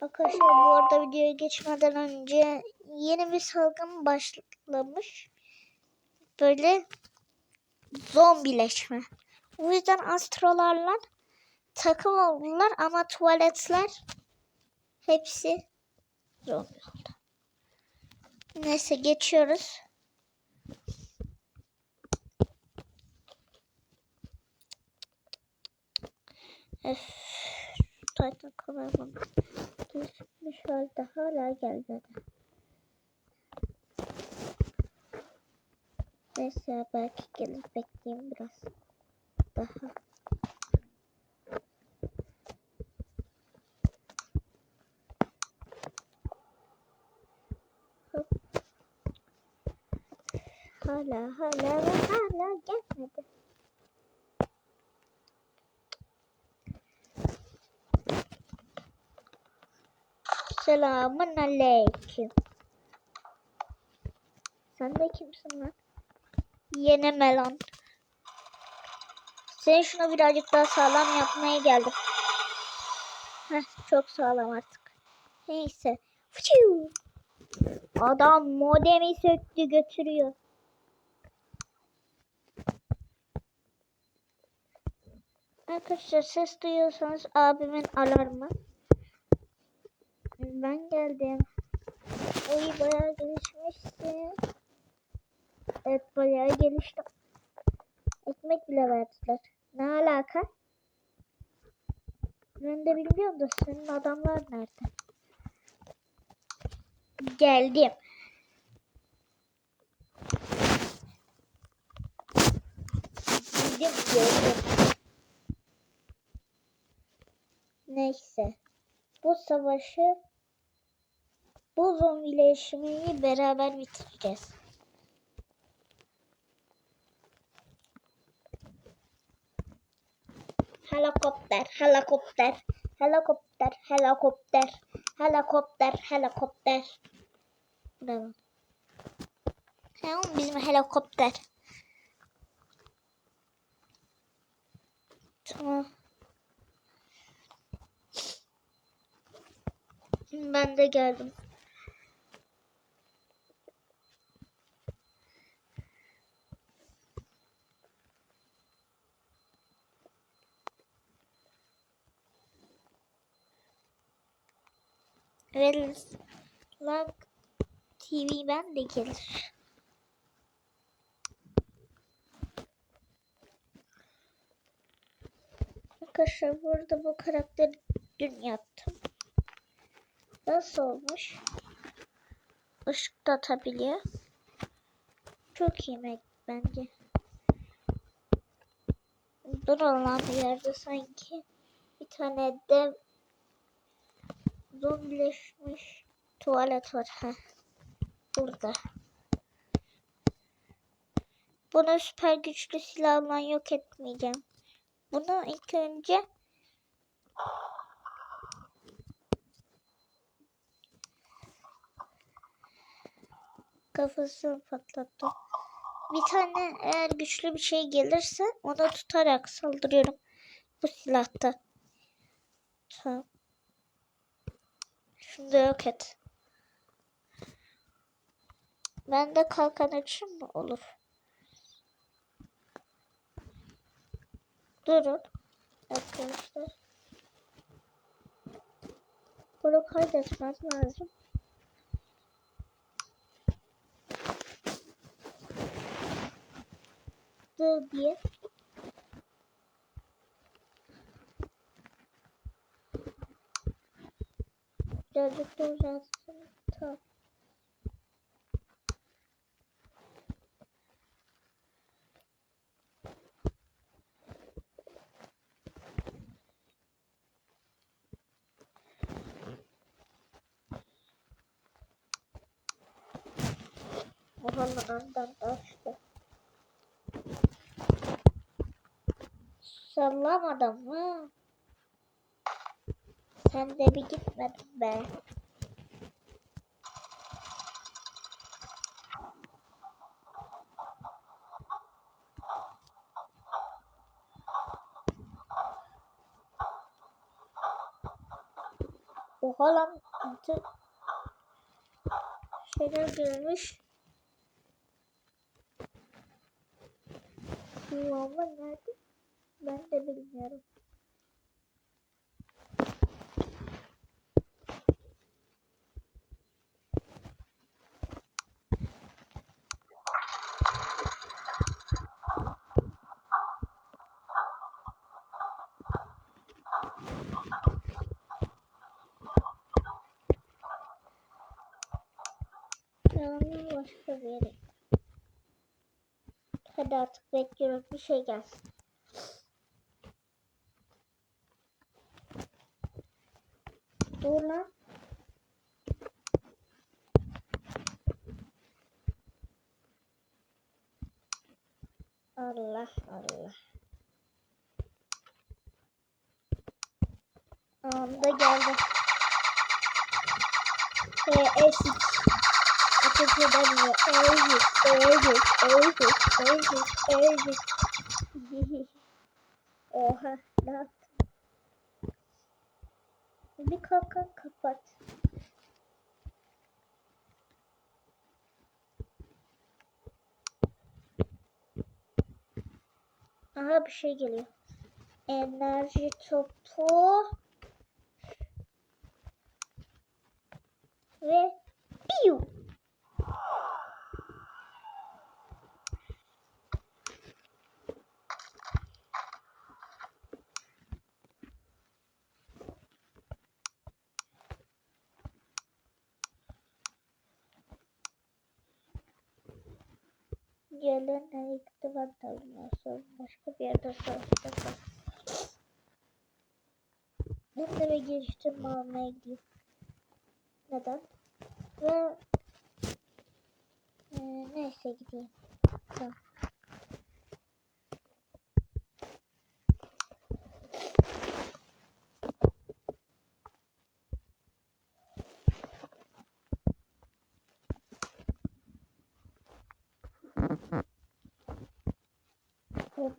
Arkadaşlar bu arada videoya geçmeden önce yeni bir salgın başlamış. Böyle zombileşme. O yüzden astrolarla takım oldular ama tuvaletler hepsi zombi oldu. Neyse geçiyoruz. Öf, Titan kameramın geçmiş halde hala gelmedi. Neyse belki gelir bekleyeyim biraz daha. Hop. Hala hala hala gelmedi. Selamun aleyküm. Sen de kimsin lan? Yeni melon. Sen şunu birazcık daha sağlam yapmaya geldim. Heh, çok sağlam artık. Neyse. Fıçıu. Adam modemi söktü götürüyor. Arkadaşlar ses duyuyorsanız abimin alarmı. Ben geldim. Oy bayağı gelişmişsin. Evet bayağı geliştim. Ekmek bile verdiler. Ne alaka? Ben de bilmiyorum da senin adamlar nerede? Geldim. Geldim geldim. Neyse. Bu savaşı bu zombileşmeyi beraber bitireceğiz. Helikopter, helikopter, helikopter, helikopter, helikopter, helikopter. Bravo. Tamam bizim helikopter. Tamam. Ben de geldim. Vlog TV ben de gelir. Arkadaşlar burada bu karakteri dün yaptım. Nasıl olmuş? Işık da atabiliyor. Çok iyi bence. Dur bir yerde sanki bir tane dev zombileşmiş tuvalet var. Heh. Burada. Bunu süper güçlü silahla yok etmeyeceğim. Bunu ilk önce kafasını patlattım. Bir tane eğer güçlü bir şey gelirse onu tutarak saldırıyorum. Bu silahta. Tamam. Şunu. Ben de kalkan açayım mı? Olur. Durun. Arkadaşlar. Bunu kaydetmem lazım. Dur diye. Birazcık da uzatsın. Tamam. Sallamadım mı? Sen de bir gitmedin be. Oha lan. Altı şeyler görmüş. Yuvarma nerede? Ben de bilmiyorum. Yani başka bir yere. Hadi artık bekliyorum bir şey gelsin. Dur lan. Allah Allah. Anda geldi. Ve eşit. Ateş edemiyor. Eşit, eşit, eşit, eşit, eşit. Oha, ne yaptın? Bir kalkan kapat. Aha bir şey geliyor. Enerji topu. Ve Gelen ayıktı ben tabii sonra başka bir yerde savaşacaklar. Ben de bir geliştirme almaya gidiyorum. Neden? Ve e, neyse gideyim. Tamam. Hop.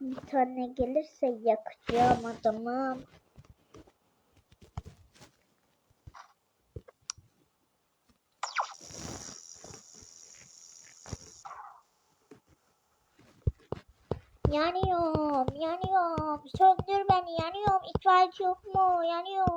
Bir tane gelirse yakacağım adamı. Yanıyorum, yanıyorum. Söndür beni, yanıyorum. İtfaiyeci yok mu? Yanıyorum.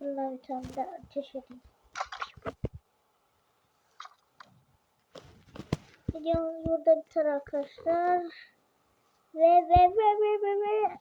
Bunlar bir tane de ateş edeyim. Videomuz burada biter arkadaşlar. Ve ve ve ve ve ve